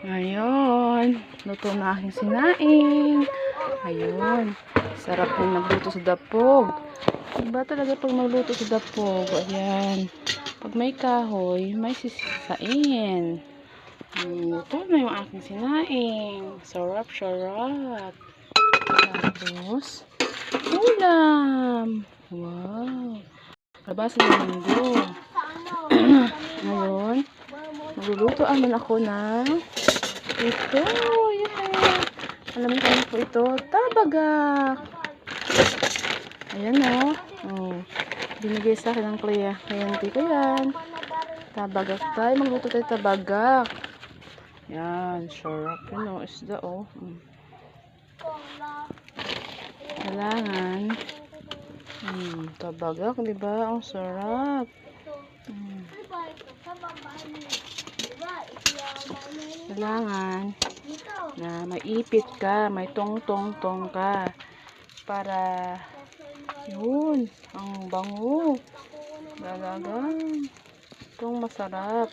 Ngayon, luto na aking sinaing. Ayun. Sarap yung nagluto sa dapog. Iba talaga pag magluto sa dapog. Ayan. Pag may kahoy, may sisisain. Hmm, luto na yung aking sinaing. Sarap, sarap. Tapos, ulam. Wow. Labasan ng mundo. Magluluto naman ako ng ito. Yan. Alam ko ano po ito. Tabagak. Ayan o. Oh. Binigay sa akin ng klaya. Cliente ko yan. Tabagak tayo. Magluto tayo tabagak. Yan. Sarap yun o. Isda o. Mm. Kailangan. Hmm, tabagak, di ba? Ang sarap. Hmm. Kailangan na maipit ka, may tong-tong-tong ka. Para, yun, ang bango. Dalagang. Itong masarap.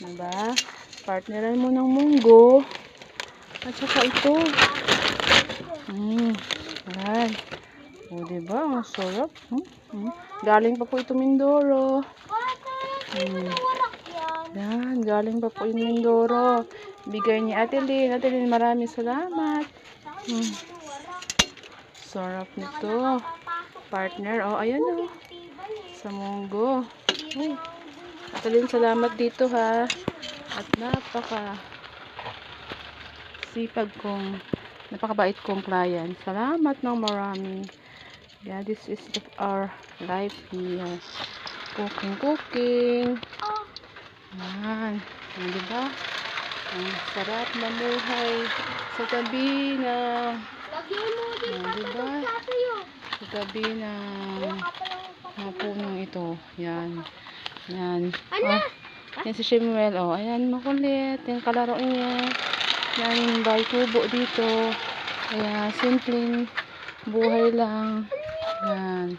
Diba? Partneran mo ng munggo. At saka ito. Hmm. Ayan. O, diba? Ang sarap. Hmm? Hmm. Galing pa po ito Mindoro. Hmm. Yan, galing pa po yung Mindoro. Bigay ni Ate Lynn. Ate Lynn, maraming salamat. Hmm. Sarap nito. Partner. Oh, ayan oh. Sa munggo. Uy. Ate Lynn, salamat dito ha. At napaka sipag kong napakabait kong client. Salamat ng marami. Yeah, this is our life here. Cooking, cooking. Yan. Yan, diba? Ang sarap mamuhay sa mo din Ah, diba? sa tabi ng mga punong ito. Yan. Yan. Ano? Oh, yan si Shimuel. Oh, ayan, makulit. Yung kalaro niya. Yan yung bahay kubo dito. Kaya, simpleng buhay lang. Yan.